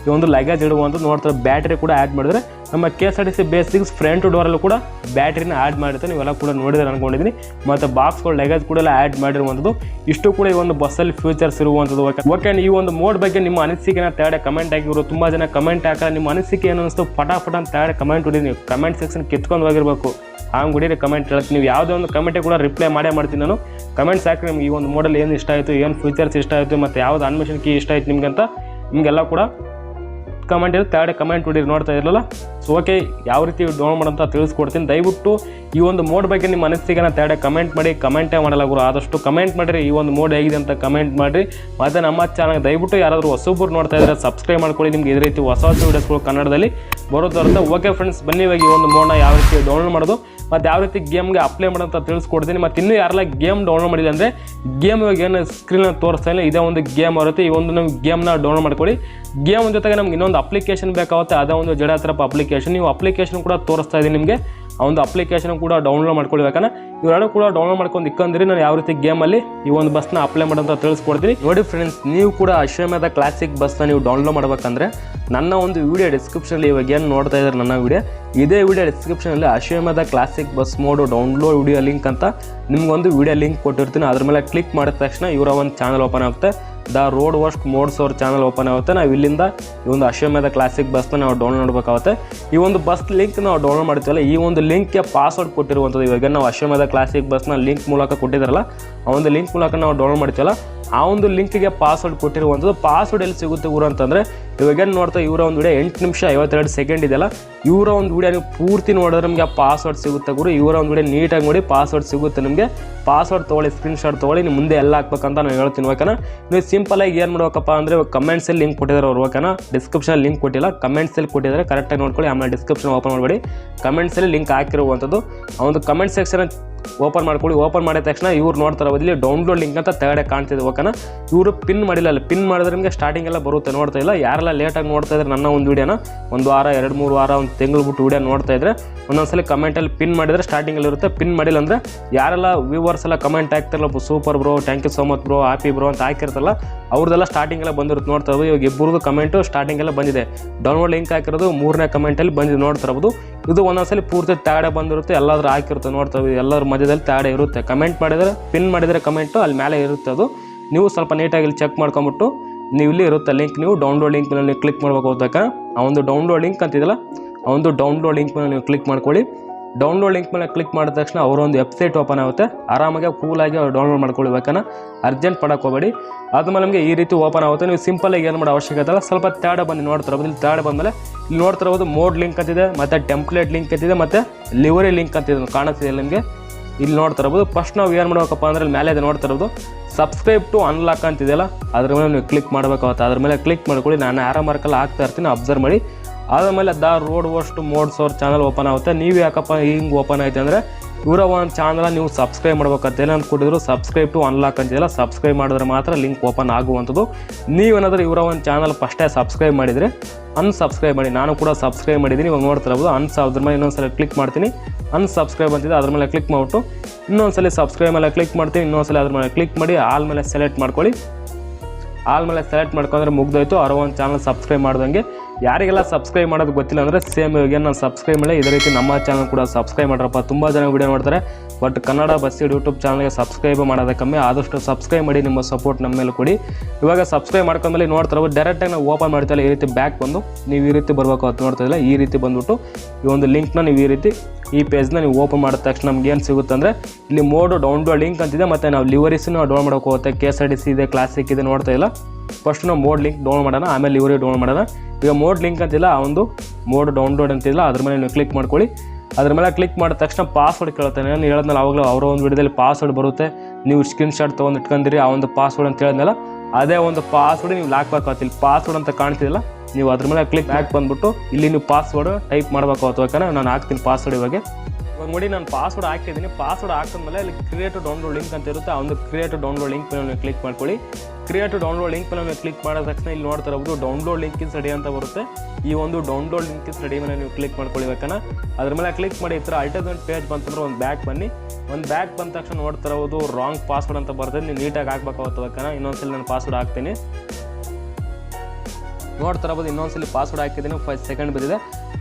ಈ ಒಂದು ಲಗೇಜ್ ಇಡುವಂಥದ್ದು ನೋಡ್ತಾರೆ ಬ್ಯಾಟ್ರಿ ಕೂಡ ಆ್ಯಡ್ ಮಾಡಿದ್ರೆ ನಮ್ಮ K S R T C basics front ಡೋರಲ್ಲೂ ಕೂಡ ಬ್ಯಾಟ್ರಿನ ಆ್ಯಡ್ ಮಾಡಿರ್ತಾರೆ ನೀವೆಲ್ಲ ಕೂಡ ನೋಡಿದ್ರೆ ಅನ್ಕೊಂಡಿದ್ದೀನಿ ಮತ್ತು ಬಾಕ್ಸ್ಗಳು ಲಗೇಜ್ ಕೂಡ ಎಲ್ಲ ಆ್ಯಡ್ ಮಾಡಿರುವಂಥದ್ದು. ಇಷ್ಟು ಕೂಡ ಈ ಒಂದು ಬಸ್ಸಲ್ಲಿ ಫ್ಯೂಚರ್ಸ್ ಇರುವಂಥದ್ದು. ಓಕೆ ಓಕೆ ಈ ಒಂದು ಮೋಡ್ ಬಗ್ಗೆ ನಿಮ್ಮ ಅನಿಸಿಕೆನ ತಡೆ ಕಮೆಂಟ್ ಹಾಕಿರು ತುಂಬ ಜನ ಕಮೆಂಟ್ ಹಾಕಲ್ಲ. ನಿಮ್ಮ ಅನಿಸಿಕೆ ಏನು ಅನಿಸ್ತು ಪಟಾಪಟ ಅಂತ ತಡೆ ಕಮೆಂಟ್ ಹೊಡಿ ನೀವು ಕಮೆಂಟ್ ಸೆಕ್ಷನ್ ಕಿತ್ಕೊಂಡು ಹೋಗಿರ್ಬೇಕು. ಹಂಗೆ ಹೊಡೀರಿ ಕಮೆಂಟ್ ಹೇಳ್ತೀನಿ ನೀವು ಯಾವುದೇ ಒಂದು ಕಮೆಂಟೇ ಕೂಡ ರಿಪ್ಲೈ ಮಾಡೇ ಮಾಡ್ತೀನಿ ನಾನು. ಕಮೆಂಟ್ ಹಾಕಿ ನಿಮ್ಗೆ ಈ ಒಂದು ಮಾಡಲ್ ಏನು ಇಷ್ಟ ಆಯಿತು, ಏನು ಫೀಚರ್ಸ್ ಇಷ್ಟ ಆಯಿತು, ಮತ್ತು ಯಾವ್ದು ಅನ್ಮಿಷನ್ ಕೀ ಇಷ್ಟ ಆಯ್ತು ನಿಮ್ಗೆ ಅಂತ ನಿಮಗೆಲ್ಲ ಕೂಡ ಕಮೆಂಟ್ ಇರುತ್ತೆ. ತೆರಡೆ ಕಮೆಂಟ್ ಹೊಡೀರಿ ನೋಡ್ತಾ ಇರಲಿಲ್ಲ ಸೊ ಓಕೆ ಯಾವ ರೀತಿ ಡೌನ್ ಮಾಡೋಂತ ತಿಳಿಸ್ಕೊಡ್ತೀನಿ. ದಯವಿಟ್ಟು ಈ ಒಂದು ಮೋಡ್ ಬಗ್ಗೆ ನಿಮ್ಮ ಅನಿಸಿಕೆನ ತೆರಡೆ ಕಮೆಂಟ್ ಮಾಡಿ. ಕಮೆಂಟೇ ಮಾಡಲ್ಲ ಗುರು, ಆದಷ್ಟು ಕಮೆಂಟ್ ಮಾಡಿರಿ. ಈ ಒಂದು ಮೋಡ್ ಹೇಗಿದೆ ಅಂತ ಕಮೆಂಟ್ ಮಾಡಿರಿ. ಮತ್ತು ನಮ್ಮ ಚಾನಲ್ ದಯವಿಟ್ಟು ಯಾರಾದರೂ ಹೊಸೊಬ್ಬರು ನೋಡ್ತಾ ಇದ್ದಾರೆ ಸಬ್ಸ್ಕ್ರೈಬ್ ಮಾಡ್ಕೊಳ್ಳಿ. ನಿಮ್ಗೆ ಇದೇ ರೀತಿ ಹೊಸ ಹೊಸ ವೀಡಿಯೋಸ್ಗಳು ಕನ್ನಡದಲ್ಲಿ ಬರೋದು ಓಕೆ ಫ್ರೆಂಡ್ಸ್ ಬನ್ನಿ ಇವಾಗ ಈ ಒಂದು ಮೋಡ್ನ ಯಾವ ರೀತಿ ಡೌನ್ಲೋಡ್ ಮಾಡೋದು. ಮತ್ತು ಯಾವ ರೀತಿ ಗೇಮ್ಗೆ ಅಪ್ಲೈ ಮಾಡೋಂತ ತಿಳಿಸ್ಕೊಡ್ತೀನಿ. ಮತ್ತು ಇನ್ನೂ ಯಾರೆಲ್ಲ ಗೇಮ್ ಡೌನ್ಲೋಡ್ ಮಾಡಿಲ್ಲ ಅಂದರೆ ಗೇಮ್ ಇವಾಗ ಏನು ಸ್ಕ್ರೀನ್ ತೋರಿಸ್ತಾ ಇಲ್ಲ. ಇದೇ ಒಂದು ಗೇಮ್ ಇರುತ್ತೆ ಈ ಒಂದು ನಮ್ಗೆ ಗೇಮ್ನ ಡೌನ್ಲೋಡ್ ಮಾಡ್ಕೊಳ್ಳಿ. ಗೇಮ್ ಜೊತೆಗೆ ನಮ್ಗೆ ಇನ್ನೊಂದು ಅಪ್ಲಿಕೇಶನ್ ಬೇಕಾಗುತ್ತೆ. ಅದೇ ಒಂದು ಜಡಾತ್ರಪ್ಪ ಅಪ್ಲಿಕೇಶನ್ ನೀವು ಅಪ್ಲಿಕೇಶನ್ ಕೂಡ ತೋರಿಸ್ತಾ ಇದ್ದೀನಿ ನಿಮಗೆ. ಆ ಒಂದು ಅಪ್ಲಿಕೇಶನ್ ಕೂಡ ಡೌನ್ಲೋಡ್ ಮಾಡ್ಕೊಳ್ಳಿ ಯಾಕಂದ್ರೆ ಇವೆರಡು ಕೂಡ ಡೌನ್ಲೋಡ್ ಮಾಡ್ಕೊಂಡು ಇಕ್ಕಂದ್ರೆ, ನಾನು ಯಾವ ರೀತಿ ಗೇಮಲ್ಲಿ ಈ ಒಂದು ಬಸ್ನ ಅಪ್ಲೈ ಮಾಡೋಂತ ತಿಳಿಸ್ಕೊಡ್ತೀನಿ. ನೋಡಿ ಫ್ರೆಂಡ್ಸ್ ನೀವು ಕೂಡ ಅಶ್ವಮೇಧ ಕ್ಲಾಸಿಕ್ ಬಸ್ನ ನೀವು ಡೌನ್ಲೋಡ್ ಮಾಡ್ಬೇಕಂದ್ರೆ ನನ್ನ ಒಂದು ವಿಡಿಯೋ ಡಿಸ್ಕ್ರಿಪ್ಷನಲ್ಲಿ ಇವಾಗ ಏನು ನೋಡ್ತಾ ಇದ್ದಾರೆ ನನ್ನ ವಿಡಿಯೋ ಇದೇ ವಿಡಿಯೋ ಡಿಸ್ಕ್ರಿಪ್ಷನಲ್ಲಿ Ashwamedha classic bus mod download video link ಅಂತ ನಿಮ್ಗೊಂದು ವಿಡಿಯೋ ಲಿಂಕ್ ಕೊಟ್ಟಿರ್ತೀನಿ. ಅದ್ರ ಮೇಲೆ ಕ್ಲಿಕ್ ಮಾಡಿದ ತಕ್ಷಣ ಇವರ ಒಂದು ಚಾನಲ್ ಓಪನ್ ಆಗುತ್ತೆ. ದ ರೋಡ್ ವಾಸ್ಟ್ ಮೋಡ್ಸ್ ಅವ್ರ ಚಾನಲ್ ಓಪನ್ ಆಗುತ್ತೆ. ನಾವು ಇಲ್ಲಿಂದ ಈ ಒಂದು ಅಶ್ವಮೇಧ ಕ್ಲಾಸಿಕ್ ಬಸ್ನ ನಾವು ಡೌನ್ಲೋಡ್ ಮಾಡಬೇಕಾಗುತ್ತೆ. ಈ ಒಂದು ಬಸ್ ಲಿಂಕ್ ನಾವು ಡೌನ್ಲೋಡ್ ಮಾಡ್ತೀವಲ್ಲ, ಈ ಒಂದು ಲಿಂಕ್ಗೆ ಪಾಸ್ವರ್ಡ್ ಕೊಟ್ಟಿರುವಂಥದ್ದು ಇವಾಗ ನಾವು ಅಶ್ವಮೇಧ ಕ್ಲಾಸಿಕ್ ಬಸ್ನ ಲಿಂಕ್ ಮೂಲಕ ಕೊಟ್ಟಿದ್ದಾರಲ್ಲ, ಆ ಒಂದು ಲಿಂಕ್ ಮೂಲಕ ನಾವು ಡೌನ್ಲೋಡ್ ಮಾಡ್ತೀವಲ್ಲ ಆ ಒಂದು ಲಿಂಕ್ಗೆ ಪಾಸ್ವರ್ಡ್ ಕೊಟ್ಟಿರುವಂಥದ್ದು ಪಾಸ್ವರ್ಡ್ ಎಲ್ಲಿ ಸಿಗುತ್ತೆ ಗುರು ಅಂತಂದರೆ, ಇವಾಗ ಏನು ನೋಡ್ತಾ ಇವರ ಒಂದು ವಿಡಿಯೋ ಎಂಟು ನಿಮಿಷ ಐವತ್ತೆರಡು ಸೆಕೆಂಡ್ ಇದೆಯಲ್ಲ, ಇವರ ಒಂದು ವಿಡಿಯೋ ನೀವು ಪೂರ್ತಿ ನೋಡಿದ್ರೆ ನಿಮಗೆ ಆ ಪಾಸ್ವರ್ಡ್ ಸಿಗುತ್ತೆ ಗುರು. ಇವರ ಒಂದು ವಿಡಿಯೋ ನೀಟಾಗಿ ನೋಡಿ ಪಾಸ್ವರ್ಡ್ ಸಿಗುತ್ತೆ ನಿಮಗೆ. ಪಾಸ್ವರ್ಡ್ ತೊಗೊಳ್ಳಿ ಸ್ಕ್ರೀನ್ ಶಾಟ್ ತೊಗೊಳ್ಳಿ, ನೀವು ಮುಂದೆ ಎಲ್ಲ ಹಾಕ್ಬೇಕಂತ ನಾನು ಹೇಳ್ತೀನಿ ಓಕೆನಾ ನೀವು ಸಿಂಪಲಾಗಿ ಏನು ಮಾಡ್ಬೇಕಪ್ಪ ಅಂದರೆ ಕಮೆಂಟ್ಸಲ್ಲಿ ಲಿಂಕ್ ಕೊಟ್ಟಿದ್ದಾರೆ ಅವ್ರು ಓಕೆನಾ ಡಿಸ್ಕ್ರಿಪ್ಷನ್ ಲಿಂಕ್ ಕೊಟ್ಟಿಲ್ಲ. ಕಮೆಂಟ್ಸಲ್ಲಿ ಕೊಟ್ಟಿದ್ದಾರೆ ಕರೆಕ್ಟಾಗಿ ನೋಡ್ಕೊಳ್ಳಿ, ಆಮೇಲೆ ಡಿಸ್ಕ್ರಿಪ್ಷನ್ ಓಪನ್ ಮಾಡಬೇಡಿ. ಕಮೆಂಟ್ಸಲ್ಲಿ ಲಿಂಕ್ ಹಾಕಿರುವಂಥದ್ದು ಆ ಒಂದು ಕಮೆಂಟ್ ಸೆಕ್ಷನ್ ಓಪನ್ ಮಾಡ್ಕೊಳ್ಳಿ, ಓಪನ್ ಮಾಡಿದ ತಕ್ಷಣ ಇವ್ರು ನೋಡ್ತಾರೆ ಬದಲಿ ಡೌನ್ಲೋಡ್ ಲಿಂಕ್ ಅಂತ ತೆಗಡೆ ಕಾಣ್ತಿದೆ, ಓಕೆನಾ? ಇವರು ಪಿನ್ ಮಾಡಿಲ್ಲ ಅಲ್ಲಿ ಪಿನ್ ಮಾಡಿದ್ರೆ ನಿಮಗೆ ಸ್ಟಾರ್ಟಿಂಗ್ ಎಲ್ಲ ಬರುತ್ತೆ, ನೋಡ್ತಾ ಇಲ್ಲ. ಯಾರೆಲ್ಲ ಲೇಟಾಗಿ ನೋಡ್ತಾ ಇದ್ರೆ ನನ್ನ ಒಂದು ವೀಡಿಯೋನ ಒಂದು ವಾರ, ಎರಡು, ಮೂರು ವಾರ, ಒಂದು ತಿಂಗಳು ಬಿಟ್ಟು ವೀಡಿಯೋ ನೋಡ್ತಾ ಇದ್ರೆ ಒಂದೊಂದ್ಸಲಿ ಕಮೆಂಟಲ್ಲಿ ಪಿನ್ ಮಾಡಿದ್ರೆ ಸ್ಟಾರ್ಟಿಂಗಲ್ಲಿ ಇರುತ್ತೆ. ಪಿನ್ ಮಾಡಿಲ್ಲ ಅಂದರೆ ಯಾರೆಲ್ಲ ವ್ಯೂವರ್ಸ್ ಎಲ್ಲ ಕಮೆಂಟ್ ಹಾಕ್ತಾರಲ್ಲ super bro thank you so much bro happy bro ಅಂತ ಹಾಕಿರ್ತಲ್ಲ ಅವ್ರದ್ದೆಲ್ಲ ಸ್ಟಾರ್ಟಿಂಗ್ ಎಲ್ಲ ಬಂದಿರುತ್ತೆ, ನೋಡ್ತಾ ಇರ್ಬೋದು. ಇವಾಗ ಇಬ್ಬರದು ಕಮೆಂಟು ಸ್ಟಾರ್ಟಿಂಗ್ ಎಲ್ಲ ಬಂದಿದೆ. ಡೌನ್ಲೋಡ್ ಲಿಂಕ್ ಹಾಕಿರೋದು ಮೂರನೇ ಕಮೆಂಟಲ್ಲಿ ಬಂದಿದೆ, ನೋಡ್ತಾ ಇರ್ಬೋದು. ಇದು ಒಂದೊಂದ್ಸಲಿ ಪೂರ್ತಿ ತಾಡೆ ಬಂದಿರುತ್ತೆ, ಎಲ್ಲಾದ್ರೂ ಹಾಕಿರುತ್ತೆ ನೋಡ್ತಾವೆ ಎಲ್ಲರ ಮಧ್ಯದಲ್ಲಿ ತಾಡೆ ಇರುತ್ತೆ. ಕಮೆಂಟ್ ಮಾಡಿದರೆ ಪಿನ್ ಮಾಡಿದರೆ ಕಮೆಂಟು ಅಲ್ಲಿ ಮೇಲೆ ಇರುತ್ತೆ ಅದು. ನೀವು ಸ್ವಲ್ಪ ನೀಟಾಗಿ ಇಲ್ಲಿ ಚೆಕ್ ಮಾಡ್ಕೊಂಬಿಟ್ಟು ನೀವು ಇಲ್ಲಿ ಇರುತ್ತೆ ಲಿಂಕ್ ನೀವು ಡೌನ್ಲೋಡ್ ಲಿಂಕ್ ಮೇಲೆ ಕ್ಲಿಕ್ ಮಾಡ್ಬೇಕು ಹೋದಾಗ, ಆ ಒಂದು ಡೌನ್ಲೋಡ್ ಲಿಂಕ್ ಅಂತಿದೆಯಲ್ಲ, ಆ ಒಂದು ಡೌನ್ಲೋಡ್ ಲಿಂಕ್ ಮೇಲೆ ನೀವು ಕ್ಲಿಕ್ ಮಾಡ್ಕೊಳ್ಳಿ. ಡೌನ್ಲೋಡ್ ಲಿಂಕ್ ಮೇಲೆ ಕ್ಲಿಕ್ ಮಾಡಿದ ತಕ್ಷಣ ಅವರೊಂದು ವೆಬ್ಸೈಟ್ ಓಪನ್ ಆಗುತ್ತೆ. ಆರಾಮಾಗಿ ಕೂಲಾಗಿ ಅವ್ರು ಡೌನ್ಲೋಡ್ ಮಾಡ್ಕೊಳ್ಳಿ ಬೇಕನ್ನ ಅರ್ಜೆಂಟ್ ಪಡಕ್ಕೆ ಹೋಗಬೇಡಿ ಮೇಲೆ ನಮಗೆ ಈ ರೀತಿ ಓಪನ್ ಆಗುತ್ತೆ. ನೀವು ಸಿಂಪಲಾಗಿ ಏನು ಮಾಡೋ ಅವಶ್ಯಕತೆ ಇಲ್ಲ. ಸ್ವಲ್ಪ ತ್ಯಾಡ ಬಂದು ನೋಡ್ತಿರ್ಬೋದು ಇಲ್ಲಿ ತ್ಯಾಡ ಬಂದಮೇಲೆ ಇಲ್ಲಿ ನೋಡ್ತಿರ್ಬೋದು ಮೋಡ್ ಲಿಂಕ್ ಅಂತಿದೆ, ಮತ್ತು ಟೆಂಪ್ಲೇಟ್ ಲಿಂಕ್ ಅಂತಿದೆ, ಮತ್ತು ಲಿವರಿ ಲಿಂಕ್ ಅಂತಿದೆ ಕಾಣಿಸ್ತಿದೆ ನಿಮಗೆ. ಇಲ್ಲಿ ನೋಡ್ತಾ ಇರ್ಬೋದು. ಫಸ್ಟ್ ನಾವು ಏನು ಮಾಡಬೇಕಪ್ಪ ಅಂದ್ರೆ ಮೇಲೆ ಇದೆ ನೋಡ್ತಾ ಇರೋದು ಸಬ್ಸ್ಕ್ರೈಬ್ ಟು ಅನ್ಲಾಕ್ ಅಂತಿದೆಯಲ್ಲ, ಅದ್ರ ಮೇಲೆ ನೀವು ಕ್ಲಿಕ್ ಮಾಡಬೇಕಾಗುತ್ತೆ ಅದ್ರ ಮೇಲೆ ಕ್ಲಿಕ್ ಮಾಡ್ಕೊಳ್ಳಿ. ನಾನು ಆರಾಮ್ ಮಾರ್ಕಲ್ಲಿ ಹಾಕ್ತಾ ಇರ್ತೀನಿ. ಅಬ್ಸರ್ವ್ ಮಾಡಿ. ಆದಮೇಲೆ ದ ರೋಡ್ ವಸ್ಟ್ ಮೋಡ್ಸ್ ಅವ್ರ ಚಾನಲ್ ಓಪನ್ ಆಗುತ್ತೆ. ನೀವು ಯಾಕಪ್ಪ ಹಿಂಗೆ ಓಪನ್ ಆಯ್ತು ಅಂದರೆ ಇವರ ಒಂದು ಚಾನಲ್ ನೀವು ಸಬ್ಸ್ಕ್ರೈಬ್ ಮಾಡ್ಬೇಕಂತ ಏನಂತ ಕೊಟ್ಟಿದ್ರು ಸಬ್ಸ್ಕ್ರೈಬ್ ಟು ಅನ್ಲಾಕ್ ಅಂತಿಲ್ಲ ಸಬ್ಸ್ಕ್ರೈಬ್ ಮಾಡಿದ್ರೆ ಮಾತ್ರ ಲಿಂಕ್ ಓಪನ್ ಆಗುವಂಥದ್ದು. ನೀವೇನಾದರೂ ಇವರ ಒಂದು ಚಾನಲ್ ಫಸ್ಟೇ ಸಬ್ಸ್ಕ್ರೈಬ್ ಮಾಡಿದರೆ ಅನ್ಸಬ್ಸ್ಕ್ರೈಬ್ ಮಾಡಿ. ನಾನು ಕೂಡ ಸಬ್ಸ್ಕ್ರೈಬ್ ಮಾಡಿದ್ದೀನಿ ಇವಾಗ ನೋಡ್ತಾ ಇರ್ಬೋದು ಅನ್ಸ್ ಅದ್ರ ಮೇಲೆ ಇನ್ನೊಂದ್ಸಲ ಕ್ಲಿಕ್ ಮಾಡ್ತೀನಿ. ಅನ್ಸಬ್ಸ್ಕ್ರೈಬ್ ಅಂತಿದೆ, ಅದ್ರ ಮೇಲೆ ಕ್ಲಿಕ್ ಮಾಡಿಬಿಟ್ಟು ಇನ್ನೊಂದ್ಸಲ ಸಬ್ಸ್ಕ್ರೈಬ್ ಮೇಲೆ ಕ್ಲಿಕ್ ಮಾಡ್ತೀನಿ, ಇನ್ನೊಂದ್ಸಲ ಅದ್ರ ಮೇಲೆ ಕ್ಲಿಕ್ ಮಾಡಿ ಆಲ್ ಮೇಲೆ ಸೆಲೆಕ್ಟ್ ಮಾಡ್ಕೊಳ್ಳಿ. ಆಲ್ ಮೇಲೆ ಸೆಲೆಕ್ಟ್ ಮಾಡ್ಕೊಂಡ್ರೆ ಮುಗ್ದೋಯ್ತು. ಅವರ ಒಂದು ಚಾನಲ್ ಸಬ್ಸ್ಕ್ರೈಬ್ ಮಾಡ್ದಂಗೆ ಯಾರಿಗೆಲ್ಲ ಸಬ್ಸ್ಕ್ರೈಬ್ ಮಾಡೋದು ಗೊತ್ತಿಲ್ಲ ಅಂದರೆ ಸೇಮ್ ಇವಾಗ ನಾನು ಸಬ್ಸ್ಕ್ರೈಬ್ ಮಾಡಿ ಇದೇ ರೀತಿ ನಮ್ಮ ಚಾನಲ್ ಕೂಡ ಸಬ್ಸ್ಕ್ರೈಬ್ ಮಾಡ್ರಪ್ಪ. ತುಂಬ ಜನ ವೀಡಿಯೋ ನೋಡ್ತಾರೆ. ಬಟ್ ಕನ್ನಡ ಬಸ್ ಯೂಟ್ಯೂಬ್ ಚಾನಲ್ಗೆ ಸಬ್ಸ್ಕ್ರೈಬ್ ಮಾಡೋದು ಕಮ್ಮಿ. ಆದಷ್ಟು ಸಬ್ಸ್ಕ್ರೈಬ್ ಮಾಡಿ, ನಿಮ್ಮ ಸಪೋರ್ಟ್ ನಮ್ಮ ಮೇಲೆ ಕೊಡಿ. ಇವಾಗ ಸಬ್ಸ್ಕ್ರೈಬ್ ಮಾಡ್ಕೊಂಡ್ಮೇಲೆ ನೋಡ್ತಾರೆ ಡೈರೆಕ್ಟಾಗಿ ನಾವು ಓಪನ್ ಮಾಡ್ತೀವಲ್ಲ, ಈ ರೀತಿ ಬ್ಯಾಕ್ ಬಂದು ನೀವು ಈ ರೀತಿ ಬರಬೇಕು ಅಂತ ನೋಡ್ತಾ ಈ ರೀತಿ ಬಂದ್ಬಿಟ್ಟು ಈ ಒಂದು ಲಿಂಕ್ನ ನೀವು ಈ ರೀತಿ ಈ ಪೇಜ್ನ ನೀವು ಓಪನ್ ಮಾಡಿದ ತಕ್ಷಣ ನಮ್ಗೆ ಏನು ಸಿಗುತ್ತೆ ಅಂದರೆ, ಇಲ್ಲಿ ಮೋಡು ಡೌನ್ಲೋಡ್ ಲಿಂಕ್ ಅಂತಿದೆ, ಮತ್ತು ನಾವು ಲಿವರೀಸ್ ಡೌನ್ ಮಾಡೋಕೆ ಹೋಗುತ್ತೆ. ಕೆ ಎಸ್ ಆರ್ ಟಿ ಇದೆ ಕ್ಲಾಸಿಕ್ ಇದೆ, ನೋಡ್ತಾ ಇಲ್ಲ? ಫಸ್ಟ್ ನಾವು ಮೋಡ್ ಲಿಂಕ್ ಡೌನ್ ಮಾಡೋಣ, ಆಮೇಲೆ ಇವರಿಗೆ ಡೌನ್ ಮಾಡೋಣ. ಈಗ ಮೋಡ್ ಲಿಂಕ್ ಅಂತಿಲ್ಲ, ಆ ಒಂದು ಮೋಡ್ ಡೌನ್ಲೋಡ್ ಅಂತಿಲ್ಲ, ಅದ್ರ ಮೇಲೆ ನೀವು ಕ್ಲಿಕ್ ಮಾಡ್ಕೊಳ್ಳಿ. ಅದ್ರ ಮೇಲೆ ಕ್ಲಿಕ್ ಮಾಡಿದ ತಕ್ಷಣ ಪಾಸ್ವರ್ಡ್ ಕೇಳ್ತಾನೆ ನಾನು ಹೇಳಿದ್ನಲ್ಲ, ಅವಾಗಲೂ ಅವರ ಒಂದು ವಿಡಿಯೋದಲ್ಲಿ ಪಾಸ್ವರ್ಡ್ ಬರುತ್ತೆ. ನೀವು ಸ್ಕ್ರೀನ್ ಶಾಟ್ ತೊಗೊಂಡು ಇಟ್ಕೊಂಡಿರಿ, ಆ ಒಂದು ಪಾಸ್ವರ್ಡ್ ಅಂತ ಹೇಳಿದ್ನಲ್ಲ, ಅದೇ ಒಂದು ಪಾಸ್ವರ್ಡ್ ನೀವು ಹಾಕ್ಬೇಕಾಗುತ್ತೆ ಇಲ್ಲಿ ಪಾಸ್ವರ್ಡ್ ಅಂತ ಕಾಣ್ತಿದ್ದಿಲ್ಲ ನೀವು ಅದ್ರ ಮೇಲೆ ಕ್ಲಿಕ್ ಬ್ಯಾಕ್ ಬಂದ್ಬಿಟ್ಟು, ಇಲ್ಲಿ ನೀವು ಪಾಸ್ವರ್ಡ್ ಟೈಪ್ ಮಾಡಬೇಕು ಯಾಕಂದ್ರೆ ನಾನು ಹಾಕ್ತೀನಿ ಪಾಸ್ವರ್ಡ್ ಇವಾಗ. ನೋಡಿ ನಾನು ಪಾಸ್ವರ್ಡ್ ಹಾಕಿದ್ದೀನಿ ಪಾಸ್ವರ್ಡ್ ಹಾಕಿದ್ಮೇಲೆ ಇಲ್ಲಿ ಕ್ರಿಯೇಟ್ ಡೌನ್ಲೋಡ್ ಲಿಂಕ್ ಅಂತ ಇರುತ್ತೆ. ಆ ಒಂದು ಕ್ರಿಯೇಟ್ ಡೌನ್ಲೋಡ್ ಲಿಂಕ್ ಮೇಲೆ ನೀವು ಕ್ಲಿಕ್ ಮಾಡ್ಕೊಳ್ಳಿ. ಕ್ರಿಯೇಟ್ ಡೌನ್ಲೋಡ್ ಲಿಂಕ್ ಮೇಲೆ ನೀವು ಕ್ಲಿಕ್ ಮಾಡಿದ ತಕ್ಷಣ ಇಲ್ಲಿ ನೋಡ್ತಾ ಇರೋದು ಡೌನ್ಲೋಡ್ ಲಿಂಕ್ ಇನ್ ಅಂತ ಬರುತ್ತೆ. ಈ ಒಂದು ಡೌನ್ಲೋಡ್ ಲಿಂಕ್ ಇನ್ ಮೇಲೆ ನೀವು ಕ್ಲಿಕ್ ಮಾಡ್ಕೊಳ್ಳಿ ಅದ್ರ ಮೇಲೆ ಕ್ಲಿಕ್ ಮಾಡಿ ಈ ಥರ ಅಲ್ಟರ್ನೇಟ್ ಪೇಜ್ ಬಂತಂದ್ರೆ ಒಂದು ಬ್ಯಾಕ್ ಬನ್ನಿ. ಒಂದು ಬ್ಯಾಕ್ ಬಂದ ತಕ್ಷಣ ನೋಡ್ತಾ ಇರೋದು ರಾಂಗ್ ಪಾಸ್ವರ್ಡ್ ಅಂತ ಬರ್ತದೆ. ನೀವು ನೀಟಾಗಿ ಹಾಕ್ಬೇಕಾಗುತ್ತೆ ಬೇಕನ್ನ ಇನ್ನೊಂದ್ಸಲ ನಾನು ಪಾಸ್ವರ್ಡ್ ಹಾಕ್ತೀನಿ. ನೋಡ್ತಾ ಇರ್ಬೋದು ಇನ್ನೊಂದ್ಸಲಿ ಪಾಸ್ವರ್ಡ್ ಹಾಕಿದ್ದೀನಿ. ಫೈವ್ ಸೆಕೆಂಡ್ ಬಂದಿದೆ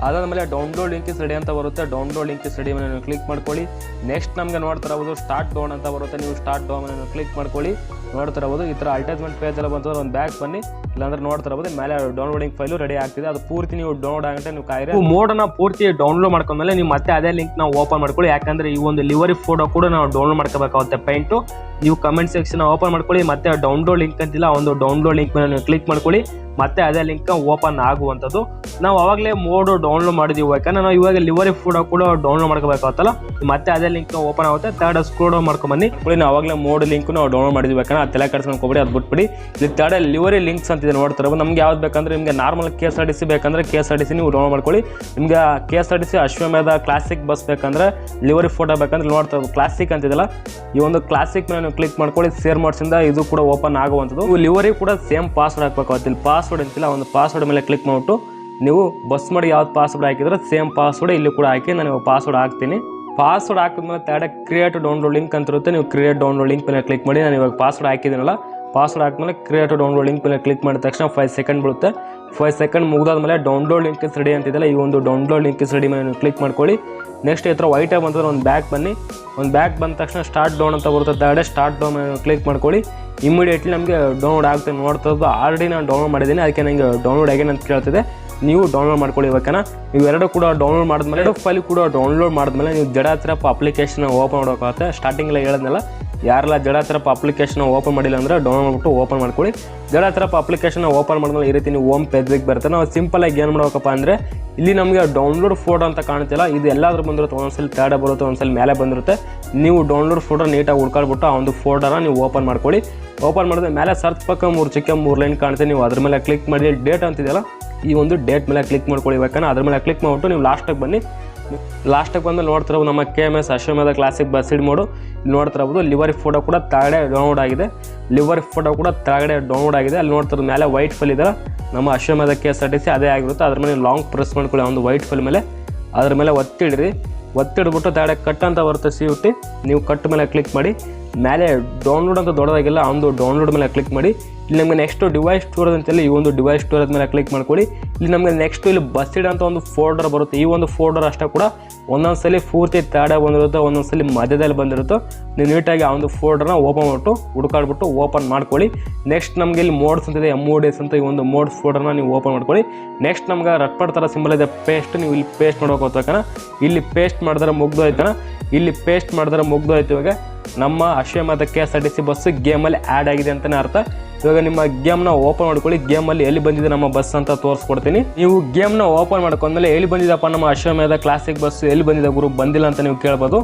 ಅದಾದಮೇಲೆ ಡೌನ್ಲೋಡ್ ಲಿಂಕ್ ಇಸ್ ರೆಡಿ ಅಂತ ಬರುತ್ತೆ. ಡೌನ್ಲೋಡ್ ಲಿಂಕ್ ಇಸ್ ರೆಡಿ ಮೇಲೆ ನೀವು ಕ್ಲಿಕ್ ಮಾಡ್ಕೊಳ್ಳಿ. ನೆಕ್ಸ್ಟ್ ನಮಗೆ ನೋಡ್ತಾ ಇರ್ಬೋದು ಸ್ಟಾರ್ಟ್ ಡೌನ್ ಅಂತ ಬರುತ್ತೆ. ನೀವು ಸ್ಟಾರ್ಟ್ ಡೌನ್ ಮೇಲೆ ಕ್ಲಿಕ್ ಮಾಡ್ಕೊಳ್ಳಿ. ನೋಡ್ತಾ ಇರ್ಬೋದು ಈ ಥರ ಅಡ್ವರ್ಟೈಸ್ಮೆಂಟ್ ಪೇಜ್ ಎಲ್ಲ ಬಂತಂದ್ರೆ ಒಂದು ಬ್ಯಾಕ್ ಬನ್ನಿ. ಇಲ್ಲಾಂದ್ರೆ ನೋಡ್ತಾ ಇರ್ಬೋದು ಮೇಲೆ ಡೌನ್ಲೋಡಿಂಗ್ ಫೈಲ್ ರೆಡಿ ಆಗ್ತಿದೆ. ಅದು ಪೂರ್ತಿ ನೀವು ಡೌನ್ಲೋಡ್ ಆಗುತ್ತೆ ನೀವು ಕಾಯಿರಿ. ಮೋಡನ್ನ ಪೂರ್ತಿ ಡೌನ್ಲೋಡ್ ಮಾಡ್ಕೊಂಡ್ಮೇಲೆ ನೀವು ಮತ್ತೆ ಅದೇ ಲಿಂಕ್ ನಾವು ಓಪನ್ ಮಾಡ್ಕೊಳ್ಳಿ. ಯಾಕಂದ್ರೆ ಈ ಒಂದು ಲಿವರಿ ಫೋಟೋ ಕೂಡ ನಾವು ಡೌನ್ಲೋಡ್ ಮಾಡ್ಕೋಬೇಕಾಗುತ್ತೆ ಪೈಂಟು ನೀವು ಕಮೆಂಟ್ ಸೆಕ್ಷನ್ ಓಪನ್ ಮಾಡ್ಕೊಳ್ಳಿ ಮತ್ತೆ ಡೌನ್ಲೋಡ್ ಲಿಂಕ್ ಅಂತಿಲ್ಲ ಒಂದು ಡೌನ್ಲೋಡ್ ಲಿಂಕ್ ಮೇಲೆ ನೀವು ಕ್ಲಿಕ್ ಮಾಡ್ಕೊಳ್ಳಿ ಮತ್ತೆ ಅದೇ ಲಿಂಕ್ ಓಪನ್ ಆಗುವಂಥದ್ದು. ನಾವು ಅವಾಗಲೇ ಮೋಡು ಡೌನ್ಲೋಡ್ ಮಾಡಿದೀವಿ ಯಾಕಂದ್ರೆ ನಾವು ಇವಾಗ ಲಿವರಿ ಫೋಟೋ ಕೂಡ ಡೌನ್ಲೋಡ್ ಮಾಡ್ಕೋಬೇಕಾಗುತ್ತಲ್ಲ ಮತ್ತೆ ಅದೇ ಲಿಂಕ್ ಓಪನ್ ಆಗುತ್ತೆ. ತರ್ಡ್ ಸ್ಕ್ರೋಡ್ ಮಾಡ್ಕೊಂಬನ್ನಿ. ನಾವು ಅವಾಗಲೇ ಮೋಡ್ ಲಿಂಕ್ ನಾವು ಡೌನ್ಲೋಡ್ ಮಾಡಿದ್ವಿ ಯಾಕಂದ್ರೆ ಆ ತಲೆ ಹೋಗ್ಬಿಡಿ ಅದು ಬಿಟ್ಬಿಡಿ ಇಲ್ಲಿ ತರ್ಡ್ ಲಿವರಿ ಲಿಂಕ್ಸ್ ಅಂತಿದೆ ನೋಡ್ತಾರೆ. ನಮ್ಗೆ ಯಾವ್ದು ಬೇಕಂದ್ರೆ ನಿಮಗೆ normal K S R T C ಬೇಕಂದ್ರೆ K S R T C ನೀವು ಡೌನ್ಲೋಡ್ ಮಾಡ್ಕೊಳ್ಳಿ. ನಿಮ್ಗೆ K S R T C Ashwamedha classic bus ಬೇಕಂದ್ರೆ ಲಿವರಿ ಫೋಟೋ ಬೇಕಂದ್ರೆ ನೋಡ್ತಾ ಕ್ಲಾಸಿಕ್ ಅಂತಿದಲ್ಲ. ಈ ಒಂದು ಕ್ಲಾಸಿಕ್ ಮೇಲೆ ನೀವು ಕ್ಲಿಕ್ ಮಾಡ್ಕೊಳ್ಳಿ. ಸೇರ್ ಮಾಡ್ಸಿಂದ ಇದು ಕೂಡ ಓಪನ್ ಆಗುವಂಥದ್ದು. ಲಿವರಿ ಕೂಡ ಸೇಮ್ ಪಾಸ್ವರ್ಡ್ ಹಾಕಬೇಕು ಇಲ್ಲಿ ಪಾಸ್ವರ್ಡ್ ಅಂತಿಲ್ಲ, ಒಂದು ಪಾಸ್ವರ್ಡ್ ಮೇಲೆ ಕ್ಲಿಕ್ ಮಾಡ್ಬಿಟ್ಟು ನೀವು ಬಸ್ ಮಾಡಿ ಯಾವ್ದು ಪಾಸ್ವರ್ಡ್ ಹಾಕಿದ್ರೆ ಸೇಮ್ ಪಾಸ್ವರ್ಡ್ ಇಲ್ಲಿ ಕೂಡ ಹಾಕಿ ನಾನು ಪಾಸ್ವರ್ಡ್ ಹಾಕ್ತೀನಿ. ಪಾಸ್ವರ್ಡ್ ಹಾಕಿದ್ಮೇಲೆ ತಡೆ ಕ್ರಿಯೇಟ್ ಡೌನ್ಲೋಡ್ ಲಿಂಕ್ ಅಂತ ಇರುತ್ತೆ. ನೀವು ಕ್ರಿಯೇಟ್ ಡೌನ್ಲೋಡ್ ಲಿಂಕ್ ಮೇಲೆ ಕ್ಲಿಕ್ ಮಾಡಿ. ನಾನು ಇವಾಗ ಪಾಸ್ವರ್ಡ್ ಹಾಕಿದ್ದೀನಲ್ಲ ಪಾಸ್ವರ್ಡ್ ಹಾಕಿದ್ಮೇಲೆ ಕ್ರಿಯೇಟ್ ಡೌನ್ಲೋಡ್ ಲಿಂಕ್ ಮೇಲೆ ಕ್ಲಿಕ್ ಮಾಡಿದ ತಕ್ಷಣ ಫೈವ್ ಸೆಕೆಂಡ್ ಬರುತ್ತೆ ಫೈವ್ ಸೆಕೆಂಡ್ ಮುಗಿದಾದ್ಮೇಲೆ ಡೌನ್ಲೋಡ್ ಲಿಂಕ್ ಇಸ್ ರೆಡಿ ಅಂತಿದ್ದಲ್ಲ ಈ ಒಂದು ಡೌನ್ಲೋಡ್ ಲಿಂಕ್ ಇಸ್ ರೆಡಿ ಮೇಲೆ ಕ್ಲಿಕ್ ಮಾಡ್ಕೊಳ್ಳಿ. ನೆಕ್ಸ್ಟ್ ಹತ್ರ ವೈಟ್ ಆಗಿ ಬಂದರೆ ಒಂದು ಬ್ಯಾಕ್ ಬನ್ನಿ. ಒಂದು ಬ್ಯಾಕ್ ಬಂದ ತಕ್ಷಣ ಸ್ಟಾರ್ಟ್ ಡೌನ್ ಅಂತ ಬರುತ್ತೆ ತಡೆ ಸ್ಟಾರ್ಟ್ ಡೌನ್ ಮೇಲೆ ಕ್ಲಿಕ್ ಮಾಡ್ಕೊಳ್ಳಿ. ಇಮಿಡಿಯೇಟ್ಲಿ ನಮಗೆ ಡೌನ್ಲೋಡ್ ಆಗುತ್ತೆ ನೋಡ್ತದ್ದು ಆಲ್ರೆಡಿ ನಾನು ಡೌನ್ಲೋಡ್ ಮಾಡಿದ್ದೀನಿ, ಅದಕ್ಕೆ ನನಗೆ ಡೌನ್ಲೋಡ್ ಆಗೇನು ಅಂತ ಕೇಳ್ತಿದೆ. ನೀವು ಡೌನ್ಲೋಡ್ ಮಾಡ್ಕೊಳ್ಳಿ ಇವಾಗನ. ನೀವು ಎರಡು ಕೂಡ ಡೌನ್ಲೋಡ್ ಮಾಡಿದ್ಮೇಲೆ, ಎರಡು ಫೈಲ್ ಕೂಡ ಡೌನ್ಲೋಡ್ ಮಾಡಿದ್ಮೇಲೆ ನೀವು ಜಡಾತ್ರಪ್ ಅಪ್ಲಿಕೇಶನ್ ಓಪನ್ ಮಾಡೋಕ್ಕಾಗುತ್ತೆ ಸ್ಟಾರ್ಟಿಂಗಲ್ಲಿ ಹೇಳಿದ್ನಲ್ಲ ಯಾರೆಲ್ಲ ಜಡ ಜಡಾತ್ರಪ್ ಅಪ್ಲಿಕೇಶನ್ ಓಪನ್ ಮಾಡಿಲ್ಲ ಅಂದರೆ ಡೌನ್ಲೋಡ್ ಮಾಡಿಬಿಟ್ಟು ಓಪನ್ ಮಾಡ್ಕೊಳ್ಳಿ. ಜಡ ಜಡಾತ್ರಪ್ ಅಪ್ಲಿಕೇಶನ್ ಓಪನ್ ಮಾಡಿದ್ಮೇಲೆ ಈ ರೀತಿ ನೀವು ಓಮ್ ಪೇಜ್ಗೆ ಬರುತ್ತೆ ನಾವು ಸಿಂಪಲಾಗಿ ಏನು ಮಾಡಬೇಕಪ್ಪ ಅಂದರೆ ಇಲ್ಲಿ ನಮಗೆ ಡೌನ್ಲೋಡ್ ಫೋಟೋ ಅಂತ ಕಾಣ್ತಿಲ್ಲ ಇದು ಎಲ್ಲಾದ್ರೂ ಬಂದಿರುತ್ತೆ. ಒಂದೊಂದ್ಸಲಿ ಪ್ಯಾಡ ಬರುತ್ತೆ ಒಂದ್ಸಲ ಮೇಲೆ ಬಂದಿರುತ್ತೆ. ನೀವು ಡೌನ್ಲೋಡ್ ಫೋಟೋ ನೀಟಾಗಿ ಹುಡ್ಕಾಡ್ಬಿಟ್ಟು ಆ ಒಂದು ಫೋಟೋನ ನೀವು ಓಪನ್ ಮಾಡ್ಕೊಳ್ಳಿ. ಓಪನ್ ಮಾಡಿದ್ರೆ ಮೇಲೆ ಸರ್ಚ್ ಪಕ್ಕ ಮೂರು ಚಿಕ್ಕ ಮೂರು ಲೈನ್ ಕಾಣುತ್ತೆ. ನೀವು ಅದ್ರ ಮೇಲೆ ಕ್ಲಿಕ್ ಮಾಡಿ ಡೇಟ್ ಅಂತಿದೆಯಲ್ಲ ಈ ಒಂದು ಡೇಟ್ ಮೇಲೆ ಕ್ಲಿಕ್ ಮಾಡ್ಕೊಳ್ಳಿ ಬೇಕಂದ್ರೆ ಅದ್ರ ಮೇಲೆ ಕ್ಲಿಕ್ ಮಾಡಿಬಿಟ್ಟು ನೀವು ಲಾಸ್ಟಿಗೆ ಬನ್ನಿ. ಲಾಸ್ಟಿಗೆ ಬಂದು ನೋಡ್ತಿರೋದು ನಮ್ಮ K M S Ashwamedha classic bus ಇಡ್ mod ಇಲ್ಲಿ ನೋಡ್ತಿರೋದು ಲಿವರ್ ಫೋಟೋ ಕೂಡ ತಾಗಡೆ ಡೌನ್ಲೋಡ್ ಆಗಿದೆ. ಲಿವರ್ ಫೋಟೋ ಕೂಡ ತಗಡೆ ಡೌನ್ಲೋಡ್ ಆಗಿದೆ. ಅಲ್ಲಿ ನೋಡ್ತಿರೋದು ಮೇಲೆ ವೈಟ್ ಫೈಲ್ ಇದೆ. ನಮ್ಮ Ashwamedha K S R T C ಅದೇ ಆಗಿರುತ್ತೆ. ಅದ್ರ ಮೇಲೆ ಲಾಂಗ್ ಪ್ರೆಸ್ ಮಾಡ್ಕೊಳ್ಳಿ ಒಂದು ವೈಟ್ ಫೈಲ್ ಮೇಲೆ. ಅದ್ರ ಮೇಲೆ ಒತ್ತಿಡ್ರಿ. ಒತ್ತಿಡ್ಬಿಟ್ಟು ತಾಡೆ ಕಟ್ ಅಂತ ಬರುತ್ತೆ ಸಿ ಉಟ್ಟಿ ನೀವು ಕಟ್ ಮೇಲೆ ಕ್ಲಿಕ್ ಮಾಡಿ. ಮೇಲೆ ಡೌನ್ಲೋಡ್ ಅಂತ ದೊಡ್ಡದಾಗಿಲ್ಲ ಒಂದು ಡೌನ್ಲೋಡ್ ಮೇಲೆ ಕ್ಲಿಕ್ ಮಾಡಿ. ಇಲ್ಲಿ ನಮಗೆ ನೆಕ್ಸ್ಟ್ ಡಿವೈಸ್ ಸ್ಟೋರ್ ಅಂತೇಳಿ ಈ ಒಂದು ಡಿವೈಸ್ ಸ್ಟೋರ್ ಮೇಲೆ ಕ್ಲಿಕ್ ಮಾಡ್ಕೊಳ್ಳಿ. ಇಲ್ಲಿ ನಮಗೆ ನೆಕ್ಸ್ಟ್ ಇಲ್ಲಿ ಬಸ್ಸಿಡ್ ಅಂತ ಒಂದು ಫೋಲ್ಡರ್ ಬರುತ್ತೆ. ಈ ಒಂದು ಫೋಲ್ಡರ್ ಅಷ್ಟೇ ಕೂಡ ಒಂದೊಂದು ಸಲ ಪೂರ್ತಿ ತಾಡೆ ಬಂದಿರುತ್ತೆ ಒಂದೊಂದು ಮಧ್ಯದಲ್ಲಿ ಬಂದಿರುತ್ತೋ. ನೀವು ನೀಟಾಗಿ ಆ ಒಂದು ಫೋಲ್ಡರ್ನ ಓಪನ್ ಮಾಡಿಬಿಟ್ಟು, ಹುಡ್ಕಾಡ್ಬಿಟ್ಟು ಓಪನ್ ಮಾಡ್ಕೊಳ್ಳಿ. ನೆಕ್ಸ್ಟ್ ನಮಗೆ ಇಲ್ಲಿ ಮೋಡ್ಸ್ ಅಂತಿದೆ ಎಂ ಓ ಡೇಸ್ ಅಂತ ಈ ಒಂದು ಮೋಡ್ಸ್ ಫೋಲ್ಡರ್ನ ನೀವು ಓಪನ್ ಮಾಡ್ಕೊಳ್ಳಿ. ನೆಕ್ಸ್ಟ್ ನಮ್ಗೆ ರಟ್ಪಡ್ ಥರ ಸಿಂಬಲ್ ಇದೆ ಪೇಸ್ಟ್ ನೀವು ಇಲ್ಲಿ ಪೇಸ್ಟ್ ಮಾಡೋಕೆ ಹೋಗ್ತಾಕನ ಇಲ್ಲಿ ಪೇಸ್ಟ್ ಮಾಡಿದ್ರೆ ಮುಗ್ದು ಆಯ್ತಾನ ಇಲ್ಲಿ ಪೇಸ್ಟ್ ಮಾಡಿದ್ರೆ ಮುಗ್ದು ಆಯ್ತು ಇವಾಗ. ನಮ್ಮ Ashwamedha K S R T C bus ಗೇಮಲ್ಲಿ add ಆಗಿದೆ ಅಂತಲೇ ಅರ್ಥ. ಇವಾಗ ನಿಮ್ಮ ಗೇಮ್ನ ಓಪನ್ ಮಾಡ್ಕೊಳ್ಳಿ. ಗೇಮಲ್ಲಿ ಎಲ್ಲಿ ಬಂದಿದೆ ನಮ್ಮ ಬಸ್ ಅಂತ ತೋರಿಸ್ಕೊಡ್ತೀನಿ. ನೀವು ಗೇಮ್ನ ಓಪನ್ ಮಾಡ್ಕೊಂಡ್ಮೇಲೆ ಎಲ್ಲಿ ಬಂದಿದಪ್ಪ ನಮ್ಮ ಅಶ್ವಮೇಧ ಕ್ಲಾಸಿಕ್ ಬಸ್ ಎಲ್ಲಿ ಬಂದಿದೆ ಗುರು? ಬಂದಿಲ್ಲ ಅಂತ ನೀವು ಕೇಳ್ಬೋದು.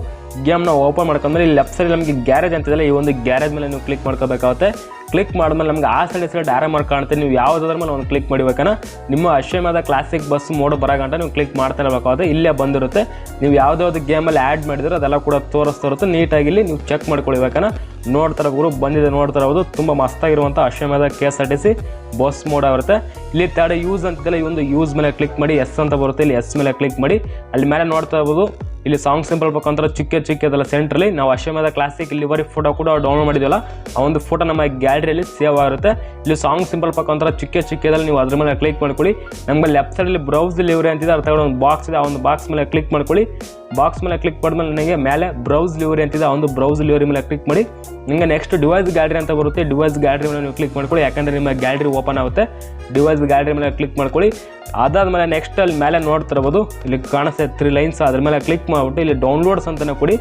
ಗೇಮ್ನ ಓಪನ್ ಮಾಡ್ಕೊಂಡ್ಮೇಲೆ ಇಲ್ಲಿ ಲೆಫ್ಟ್ ಸೈಡ್ ನಮಗೆ ಗ್ಯಾರೇಜ್ ಅಂತಿದೆ ಈ ಒಂದು ಗ್ಯಾರೇಜ್ ಮೇಲೆ ನೀವು ಕ್ಲಿಕ್ ಮಾಡ್ಕೋಬೇಕಾಗುತ್ತೆ. ಕ್ಲಿಕ್ ಮಾಡಿದ್ಮೇಲೆ ನಮ್ಗೆ ಆ ಸೈಡ್ ಸೈಡ್ ಡ್ಯಾರ ಮಾರ್ಕ್ ಕಾಣುತ್ತೆ. ನೀವು ಯಾವುದಾದ್ರ ಮೇಲೆ ಒಂದು ಕ್ಲಿಕ್ ಮಾಡಿಬೇಕನ್ನ ನಿಮ್ಮ ಅಶ್ವಮದ ಕ್ಲಾಸಿಕ್ ಬಸ್ ಮೋಡ್ ಬರೋಗಂಟ ನೀವು ಕ್ಲಿಕ್ ಮಾಡ್ತಾ ಇರಬೇಕಾದ್ರೆ ಇಲ್ಲೇ ಬಂದಿರುತ್ತೆ. ನೀವು ಯಾವುದಾವ್ದು ಗೇಮಲ್ಲಿ ಆ್ಯಡ್ ಮಾಡಿದ್ರೆ ಅದೆಲ್ಲ ಕೂಡ ತೋರಿಸ್ತಾ ಇರುತ್ತೆ. ನೀಟಾಗಿ ಇಲ್ಲಿ ನೀವು ಚೆಕ್ ಮಾಡ್ಕೊಳ್ಬೇಕನ್ನ ನೋಡ್ತಾರ ಗುರು ಬಂದಿದೆ, ನೋಡ್ತಾ ಇರೋದು ತುಂಬ ಮಸ್ತಾಗಿರುವಂಥ Ashwamedha K S R T C bus mod ಆಗಿರುತ್ತೆ. ಇಲ್ಲಿ ತಡೆ ಯೂಸ್ ಅಂತಿಲ್ಲ ಈ ಒಂದು ಯೂಸ್ ಮೇಲೆ ಕ್ಲಿಕ್ ಮಾಡಿ ಎಸ್ ಅಂತ ಬರುತ್ತೆ. ಇಲ್ಲಿ ಎಸ್ ಮೇಲೆ ಕ್ಲಿಕ್ ಮಾಡಿ, ಅಲ್ಲಿ ಮೇಲೆ ನೋಡ್ತಾ ಇರ್ಬೋದು. ಇಲ್ಲಿ ಸಾಂಗ್ ಸಿಂಪಲ್ ಬೇಕಂದ್ರೆ ಚಿಕ್ಕ ಚಿಕ್ಕದಲ್ಲ ಸೆಂಟ್ರಲ್ಲಿ ನಾವು ಅಶ್ವಮೇಧ ಕ್ಲಾಸಿಕ್ ಇಲ್ಲಿ ಬರೀ ಫೋಟೋ ಕೂಡ ಡೌನ್ಲೋಡ್ ಮಾಡಿದ್ವಲ್ಲ, ಆ ಒಂದು ಫೋಟೋ ನಮ್ಮ ಗ್ಯಾಲರಿಯಲ್ಲಿ ಸೇವ್ ಆಗುತ್ತೆ. ಇಲ್ಲಿ ಸಾಂಗ್ ಸಿಂಪಲ್ ಬೇಕಂದ್ರೆ ಚಿಕ್ಕ ಚಿಕ್ಕದಲ್ಲಿ ನೀವು ಅದ್ರ ಮೇಲೆ ಕ್ಲಿಕ್ ಮಾಡ್ಕೊಳ್ಳಿ. ನಮಗೆ ಲೆಫ್ಟ್ ಸೈಡಲ್ಲಿ ಬ್ರೌಸ್ ಲಿವರಿ ಅಂತಿದೆ ಅದ್ರ ಒಂದು ಬಾಕ್ಸ್ ಇದೆ, ಆ ಒಂದು ಬಾಕ್ಸ್ ಮೇಲೆ ಕ್ಲಿಕ್ ಮಾಡ್ಕೊಳ್ಳಿ. ಬಾಕ್ಸ್ ಮೇಲೆ ಕ್ಲಿಕ್ ಮಾಡಿದ್ಮೇಲೆ ನನಗೆ ಮೇಲೆ ಬ್ರೌಸ್ ಲಿವರಿ ಅಂತಿದೆ ಆ ಒಂದು ಬ್ರೌಸ್ ಲಿವರಿ ಮೇಲೆ ಕ್ಲಿಕ್ ಮಾಡಿ. ನಿಮಗೆ ನೆಕ್ಸ್ಟ್ ಡಿವೈಸ್ ಗ್ಯಾಲರಿ ಅಂತ ಬರುತ್ತೆ ಡಿವೈಸ್ ಗ್ಯಾಲರಿ ಮೇಲೆ ನೀವು ಕ್ಲಿಕ್ ಮಾಡ್ಕೊಳ್ಳಿ. ಯಾಕಂದರೆ ನಿಮ್ಮ ಗ್ಯಾಲರಿ ಓಪನ್ ಆಗುತ್ತೆ. ಡಿವೈಸ್ ಗ್ಯಾಲರಿ ಮೇಲೆ ಕ್ಲಿಕ್ ಮಾಡ್ಕೊಳ್ಳಿ. ಅದಾದಮೇಲೆ ನೆಕ್ಸ್ಟ್ ಅಲ್ಲಿ ಮೇಲೆ ನೋಡ್ತಿರ್ಬೋದು. ಇಲ್ಲಿ ಕಾಣಿಸ್ತದೆ ತ್ರೀ ಲೈನ್ಸ್ ಅದ್ರ ಮೇಲೆ ಕ್ಲಿಕ್ ಮಾಡಿಬಿಟ್ಟು ಇಲ್ಲಿ ಡೌನ್ಲೋಡ್ಸ್ ಅಂತಲೇ ಕೊಡಿ.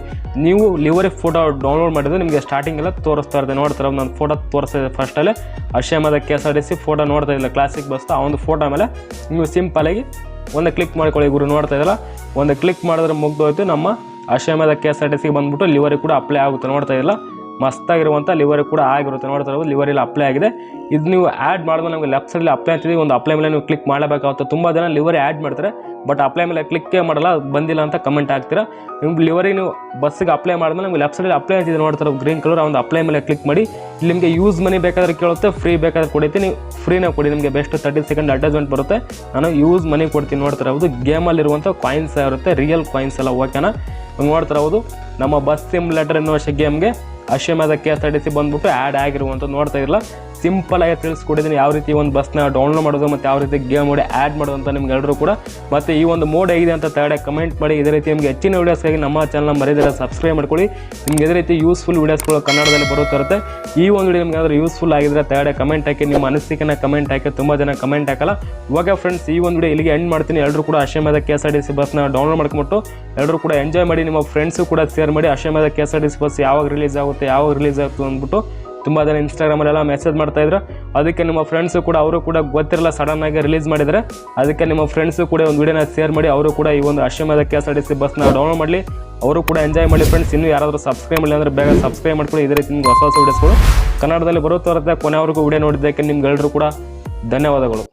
ನೀವು ಲಿವರಿ ಫೋಟೋ ಡೌನ್ಲೋಡ್ ಮಾಡಿದ್ರೆ ನಿಮಗೆ ಸ್ಟಾರ್ಟಿಂಗ್ ಎಲ್ಲ ತೋರಿಸ್ತಾ ಇರುತ್ತೆ. ನೋಡ್ತಾರೆ ನಾನು ಫೋಟೋ ತೋರಿಸ್ತಾ ಇದೆ ಫಸ್ಟಲ್ಲೇ Ashwamedha K S R T C photo ನೋಡ್ತಾ ಇಲ್ಲ ಕ್ಲಾಸಿಕ್ ಬಸ್ ಆ ಒಂದು ಫೋಟೋ ಮೇಲೆ ನೀವು ಸಿಂಪಲಾಗಿ ಒಂದು ಕ್ಲಿಕ್ ಮಾಡ್ಕೊಳ್ಳಿ ಗುರು. ನೋಡ್ತಾ ಇದ್ದಲ್ಲ? ಒಂದು ಕ್ಲಿಕ್ ಮಾಡಿದ್ರೆ ಮುಗ್ದೋಯ್ತು. ನಮ್ಮ Ashwamedha K S R T C ಬಂದ್ಬಿಟ್ಟು ಲಿವರಿ ಕೂಡ ಅಪ್ಲೈ ಆಗುತ್ತೆ. ನೋಡ್ತಾ ಇಲ್ಲ ಮಸ್ತಾಗಿರುವಂಥ ಲಿವರಿ ಕೂಡ ಆಗಿರುತ್ತೆ. ನೋಡ್ತಾ ಲಿವರ್ ಇಲ್ಲಿ ಅಪ್ಲೈ ಆಗಿದೆ. ಇದು ನೀವು ಆ್ಯಡ್ ಮಾಡಿದ್ರೆ ನಮಗೆ ಲೆಫ್ಟ್ ಸೈಡಲ್ಲಿ ಅಪ್ಲೈ ಅಂತಿದೆ. ಒಂದು ಅಪ್ಲೈ ಮೇಲೆ ನೀವು ಕ್ಲಿಕ್ ಮಾಡಬೇಕಾಗುತ್ತೆ. ತುಂಬ ಜನ ಲಿವರಿ ಆ್ಯಡ್ ಮಾಡ್ತಾರೆ. ಬಟ್ ಅಪ್ಲೈ ಮೇಲೆ ಕ್ಲಿಕ್ಕೇ ಮಾಡಲ್ಲ ಬಂದಿಲ್ಲ ಅಂತ ಕಮೆಂಟ್ ಆಗ್ತೀರಾ ನಿಮ್ಗೆ ಲಿವರಿ ನೀವು ಬಸ್ಸಿಗೆ ಅಪ್ಲೈ ಮಾಡಿದ್ರೆ ನಮಗೆ ಲೆಫ್ಟ್ ಸೈಡಲ್ಲಿ ಅಪ್ಲೈ ಅಂತಿದೆ. ನೋಡ್ತಾರೆ ಗ್ರೀನ್ ಕಲರ್ ಒಂದು ಅಪ್ಲೈ ಮೇಲೆ ಕ್ಲಿಕ್ ಮಾಡಿ ಇಲ್ಲಿ ನಿಮಗೆ ಯೂಸ್ ಮನಿ ಬೇಕಾದ್ರೆ ಕೇಳುತ್ತೆ ಫ್ರೀ ಬೇಕಾದ್ರೆ ಕೊಡ್ತೀನಿ ನೀವು ಫ್ರೀನೇ ಕೊಡಿ, ನಿಮಗೆ ಬೆಸ್ಟ್ ತರ್ಟಿ ಸೆಕೆಂಡ್ ಅಡ್ವರ್ಟೈಸ್ಮೆಂಟ್ ಬರುತ್ತೆ. ನಾನು ಯೂಸ್ ಮನಿ ಕೊಡ್ತೀನಿ. ನೋಡ್ತಾರೆ ಹೌದು ಗೇಮಲ್ಲಿರುವಂಥ ಕಾಯಿನ್ಸ್ ಇರುತ್ತೆ ರಿಯಲ್ ಕಾಯಿನ್ಸ್ ಎಲ್ಲ ಓಕೆನಾ ನೋಡ್ತಾರೆ ಹೌದು ನಮ್ಮ ಬಸ್ ಸಿಮ್ ಲೆಟರ್ ಎನ್ನುವ ಗೇಮ್ಗೆ Ashwamedha K S R T C ಬಂದ್ಬಿಟ್ಟು ಆ್ಯಡ್ ಆಗಿರುವಂಥ ನೋಡ್ತಾ ಇರಲ್ಲ ಸಿಂಪಲ್ ಆಗಿ ತಿಳಿಸ್ಕೊಟ್ಟಿದ್ದೀನಿ ಯಾವ ರೀತಿ ಒಂದು ಬಸ್ನ ಡೌನ್ಲೋಡ್ ಮಾಡೋದು ಮತ್ತು ಯಾವ ರೀತಿ ಗೇಮ್ ಮೋಡ್ ಆ್ಯಡ್ ಮಾಡೋದು ಅಂತ ನಿಮ್ಗೆ ಎಲ್ಲರೂ ಕೂಡ. ಮತ್ತು ಈ ಒಂದು ಮೋಡ್ ಹೇಗಿದೆ ಅಂತ ತಗಡೆ ಕಮೆಂಟ್ ಮಾಡಿ. ಇದೇ ರೀತಿ ನಿಮಗೆ ಹೆಚ್ಚಿನ ವೀಡಿಯೋಸ್ಗಾಗಿ ನಮ್ಮ ಚಾನಲ್ನ ಮರೆಯದಿಲ್ಲ ಸಬ್ಸ್ಕ್ರೈಬ್ ಮಾಡ್ಕೊಳ್ಳಿ. ನಿಮ್ಗೆ ಇದೇ ರೀತಿ ಯೂಸ್ಫುಲ್ ವೀಡಿಯೋಸ್ಗಳು ಕನ್ನಡದಲ್ಲಿ ಬರುತ್ತಿರುತ್ತೆ ಈ ಒಂದು ವಿಡಿಯೋ ನಿಮ್ಗೆ ಯಾವ್ದಾದ್ರು ಯೂಸ್ಫುಲ್ ಆಗಿದ್ರೆ ತಗಡೆ ಕಮೆಂಟ್ ಹಾಕಿ. ನಿಮ್ಮ ಅನಿಸಿಕೆನ ಕಮೆಂಟ್ ಹಾಕಿ. ತುಂಬ ಜನ ಕಮೆಂಟ್ ಹಾಕಲ್ಲ. ಇವಾಗ ಫ್ರೆಂಡ್ಸ್ ಈ ಒಂದು ವಿಡಿಯೋ ಇಲ್ಲಿಗೆ ಎಂಡ್ ಮಾಡ್ತೀನಿ. ಎಲ್ಲರೂ ಕೂಡ ಅಶ್ಯಮದ K S R T C ಬಸ್ನ ಡೌನ್ಲೋಡ್ ಮಾಡ್ಕೊಂಬಿಟ್ಟು ಎಲ್ಲರೂ ಕೂಡ ಎಂಜಾಯ್ ಮಾಡಿ. ನಿಮ್ಮ ಫ್ರೆಂಡ್ಸು ಕೂಡ ಶೇರ್ ಮಾಡಿ. Ashwamedha K S R D C bus ಯಾವಾಗ ರಿಲೀಸ್ ಆಗುತ್ತೆ, ಯಾವಾಗ ರಿಲೀಸ್ ಆಗುತ್ತೆ ಅಂದ್ಬಿಟ್ಟು ತುಂಬ ಜನ ಇನ್ಸ್ಟಾಗ್ರಾಮಲ್ಲೆಲ್ಲ ಮೆಸೇಜ್ ಮಾಡ್ತಾಯಿದ್ರು ಅದಕ್ಕೆ ನಿಮ್ಮ ಫ್ರೆಂಡ್ಸು ಕೂಡ ಅವರು ಕೂಡ ಗೊತ್ತಿರಲ್ಲ ಸಡನ್ ಆಗಿ ರಿಲೀಸ್ ಮಾಡಿದರೆ. ಅದಕ್ಕೆ ನಿಮ್ಮ ಫ್ರೆಂಡ್ಸು ಕೂಡ ಒಂದು ವೀಡಿಯೋನ ಶೇರ್ ಮಾಡಿ, ಅವರು ಕೂಡ ಈ ಒಂದು Ashwamedha K S R T C ಬಸ್ನ ಡೌನ್ಲೋಡ್ ಮಾಡಲಿ. ಅವರು ಕೂಡ ಎಂಜಾಯ್ ಮಾಡಿ ಫ್ರೆಂಡ್ಸ್ ಇನ್ನೂ ಯಾರಾದರೂ ಸಬ್ಸ್ಕ್ರೈಬ್ ಮಾಡಲಿ ಅಂದರೆ ಬೇಗ ಸಬ್ಸ್ಕ್ರೈಬ್ ಮಾಡ್ಕೊಳ್ಳಿ. ಇದೇ ರೀತಿ ನಿಮ್ಗೆ ಹೊಸ ಹೊಸ ವೀಡಿಯೋಸ್ಗಳು ಕನ್ನಡದಲ್ಲಿ ಬರುತ್ತವರತ್ತೆ ಕೊನೆವರೆಗೂ ವಿಡಿಯೋ ನೋಡಿದ್ದಕ್ಕೆ ನಿಮ್ಗೆಲ್ಲರೂ ಕೂಡ ಧನ್ಯವಾದಗಳು.